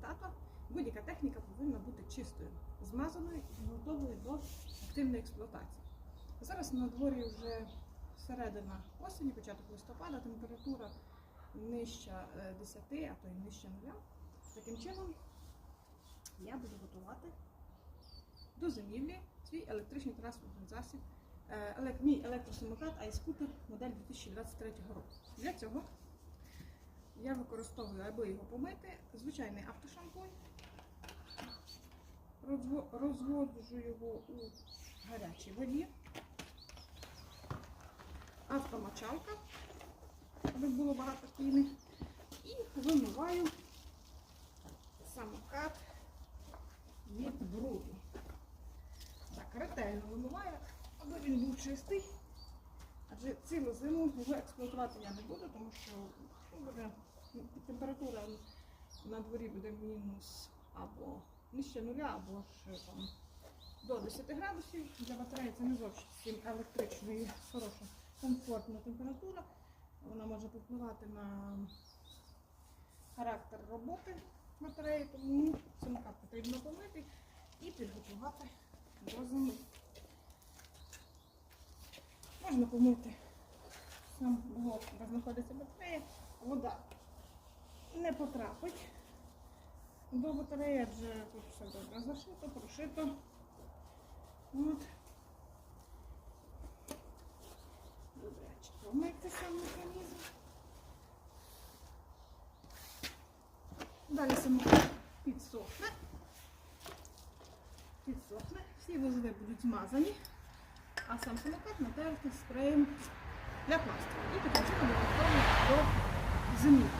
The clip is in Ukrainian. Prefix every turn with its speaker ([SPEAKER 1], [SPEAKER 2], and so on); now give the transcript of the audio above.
[SPEAKER 1] тато, будь-яка техніка повинна бути чистою, змазаною і готовою до активної експлуатації. Зараз на дворі вже середина осені, початок листопада, температура нижча е, 10, а то й нижче нуля. Таким чином я буду готувати до зимівлі свій електричний транспортний засіб, е, мій електросамокат iScooter модель 2023 року. Для цього я використовую, аби його помити, звичайний автошампунь, розводжу його у гарячій воді, автомочалка, аби було багато піни, і вимиваю самокат від бруду. Так, ретельно вимиваю, аби він був чистий. Адже цілу зиму його експлуатувати я не буду, тому що ну, буде температура на дворі буде мінус або нижче нуля, або ж там до 10 градусів. Для батареї це не зовсім електрична і хороша, комфортна температура. Вона може впливати на характер роботи батареї, тому самокат потрібно помити і підготувати до зими. Можна помити сам блок, де знаходиться батарея, вода не потрапить до батареї, адже тут все добре зашито, прошито. От. Добряче помити сам механізм. Далі самокат підсохне. Підсохне. Всі вузли будуть змазані, а сам самокат натерти спреєм для пластику. І таким чином до зимівлі.